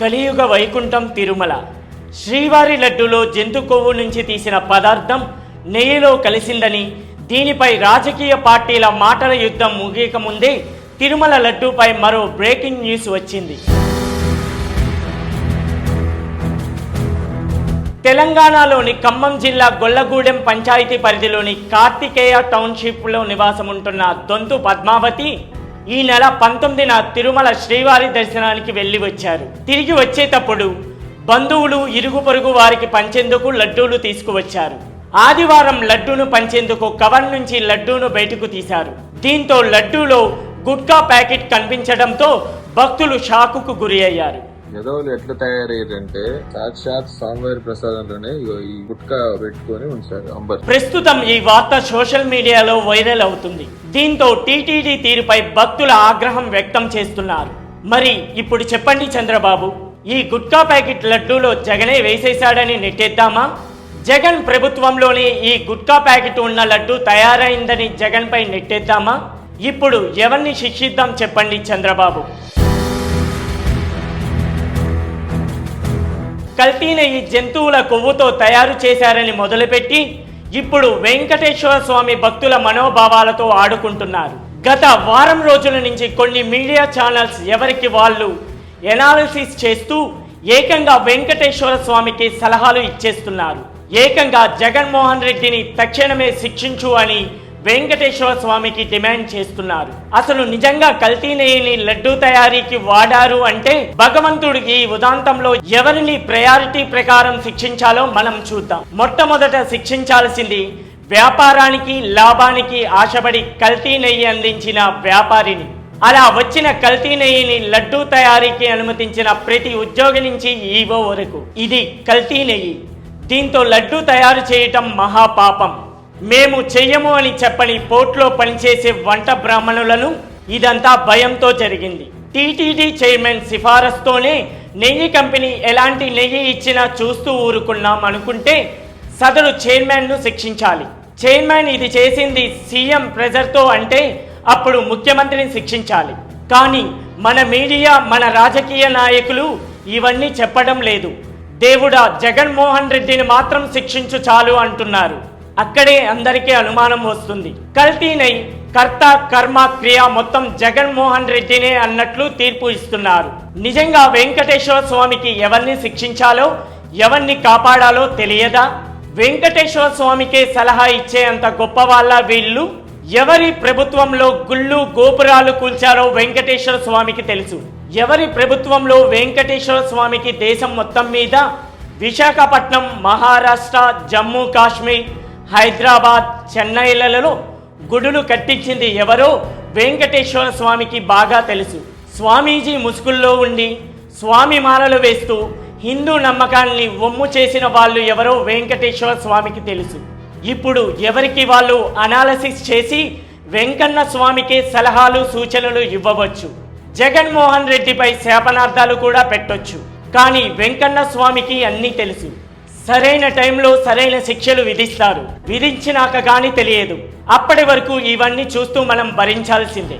కలియుగ వైకుంఠం తిరుమల. శ్రీవారి లడ్డులో జంతు కొవ్వు నుంచి తీసిన పదార్థం నెయ్యిలో కలిసిందని దీనిపై రాజకీయ పార్టీల మాటల యుద్ధం ముగియకముందే తిరుమల లడ్డూపై మరో బ్రేకింగ్ న్యూస్ వచ్చింది. తెలంగాణలోని ఖమ్మం జిల్లా గొల్లగూడెం పంచాయతీ పరిధిలోని కార్తికేయ టౌన్షిప్లో నివాసం ఉంటున్న దొంతు పద్మావతి ఈ నెల పంతొమ్మిదిన తిరుమల శ్రీవారి దర్శనానికి వెళ్ళి వచ్చారు. తిరిగి వచ్చేటప్పుడు బంధువులు ఇరుగు పొరుగు వారికి పంచేందుకు లడ్డూలు తీసుకువచ్చారు. ఆదివారం లడ్డూను పంచేందుకు కవర్ నుంచి లడ్డూను బయటకు తీశారు. దీంతో లడ్డూలో గుట్కా ప్యాకెట్ కనిపించడంతో భక్తులు షాకుకు గురి అయ్యారు యదవులు ఎట్లా తయారయ్యారంటే సాక్షాత్ స్వామివారి ప్రసాదంలోనే ఈ గుట్కా పెట్టుకొని ఉంచారు అంబర్. ప్రస్తుతం ఈ వార్త సోషల్ మీడియాలో వైరల్ అవుతుంది. దీంతో టీటీడీ తీరుపై భక్తుల ఆగ్రహం వ్యక్తం చేస్తున్నారు. మరి ఇప్పుడు చెప్పండి చంద్రబాబు ఈ గుట్కా ప్యాకెట్ లడ్డూలో జగనే వేసేశాడని నెట్టేద్దామా? జగన్ ప్రభుత్వంలోనే ఈ గుట్కా ప్యాకెట్ ఉన్న లడ్డు తయారైందని జగన్పై నెట్టేద్దామా? ఇప్పుడు ఎవరిని శిక్షిద్దాం చెప్పండి చంద్రబాబు. కల్తీన ఈ జంతువుల కొవ్వుతో తయారు చేశారని మొదలుపెట్టి ఇప్పుడు వెంకటేశ్వర స్వామి భక్తుల మనోభావాలతో ఆడుకుంటున్నారు. గత వారం రోజుల నుంచి కొన్ని మీడియా ఛానల్స్ ఎవరికి వాళ్ళు ఎనాలిసిస్ చేస్తూ ఏకంగా వెంకటేశ్వర స్వామికి సలహాలు ఇచ్చేస్తున్నారు. ఏకంగా జగన్మోహన్ రెడ్డిని తక్షణమే శిక్షించు అని వెంకటేశ్వర స్వామికి డిమాండ్ చేస్తున్నారు. అసలు నిజంగా కల్తీ నెయ్యిని లడ్డూ తయారీకి వాడారు అంటే భగవంతుడు ఈ ఉదాంతంలో ఎవరిని ప్రయారిటీ ప్రకారం శిక్షించాలో మనం చూద్దాం. మొట్టమొదట శిక్షించాల్సింది వ్యాపారానికి లాభానికి ఆశపడి కల్తీ నెయ్యి అందించిన వ్యాపారిని. అలా వచ్చిన కల్తీ నెయ్యిని లడ్డూ తయారీకి అనుమతించిన ప్రతి ఉద్యోగి నుంచి ఈవో వరకు. ఇది కల్తీ నెయ్యి. దీంతో లడ్డూ తయారు చేయటం మహాపాపం. మేము చెయ్యము అని చెప్పని పోర్ట్లో పనిచేసే వంట బ్రాహ్మణులను ఇదంతా భయంతో జరిగింది. టీటీడీ చైర్మన్ సిఫారసుతోనే నెయ్యి కంపెనీ ఎలాంటి నెయ్యి ఇచ్చినా చూస్తూ ఊరుకున్నాం అనుకుంటే సదరు చైర్మన్ను శిక్షించాలి. చైర్మన్ ఇది చేసింది సీఎం ప్రెజర్తో అంటే అప్పుడు ముఖ్యమంత్రిని శిక్షించాలి. కానీ మన మీడియా మన రాజకీయ నాయకులు ఇవన్నీ చెప్పడం లేదు. దేవుడా జగన్మోహన్ రెడ్డిని మాత్రం శిక్షించు చాలు అంటున్నారు. అక్కడే అందరికీ అనుమానం వస్తుంది. కల్తీ కర్త కర్మ క్రియ మొత్తం జగన్మోహన్ రెడ్డినే అన్నట్లు తీర్పు ఇస్తున్నారు. నిజంగా వెంకటేశ్వర స్వామికి ఎవరిని శిక్షించాలో ఎవరిని కాపాడాలో తెలియదా? వెంకటేశ్వర స్వామికే సలహా ఇచ్చే అంత గొప్ప వాళ్ళ వీళ్ళు ఎవరి ప్రభుత్వంలో గుళ్ళు గోపురాలు కూల్చారో వెంకటేశ్వర స్వామికి తెలుసు. ఎవరి ప్రభుత్వంలో వెంకటేశ్వర స్వామికి దేశం మొత్తం మీద విశాఖపట్నం మహారాష్ట్ర జమ్మూ కాశ్మీర్ హైదరాబాద్ చెన్నైలలో గుడులు కట్టించింది ఎవరో వెంకటేశ్వర స్వామికి బాగా తెలుసు. స్వామీజీ ముసుగుల్లో ఉండి స్వామి మాలలు వేస్తూ హిందూ నమ్మకాన్ని ఒమ్ము చేసిన వాళ్ళు ఎవరో వెంకటేశ్వర స్వామికి తెలుసు. ఇప్పుడు ఎవరికి వాళ్ళు అనాలసిస్ చేసి వెంకన్న స్వామికి సలహాలు సూచనలు ఇవ్వవచ్చు. జగన్మోహన్ రెడ్డిపై శాపనార్థాలు కూడా పెట్టొచ్చు. కానీ వెంకన్న స్వామికి అన్నీ తెలుసు. సరైన టైంలో సరైన శిక్షలు విధిస్తారు. విధించినాక కానీ తెలియదు. అప్పటి వరకు ఇవన్నీ చూస్తూ మనం భరించాల్సిందే.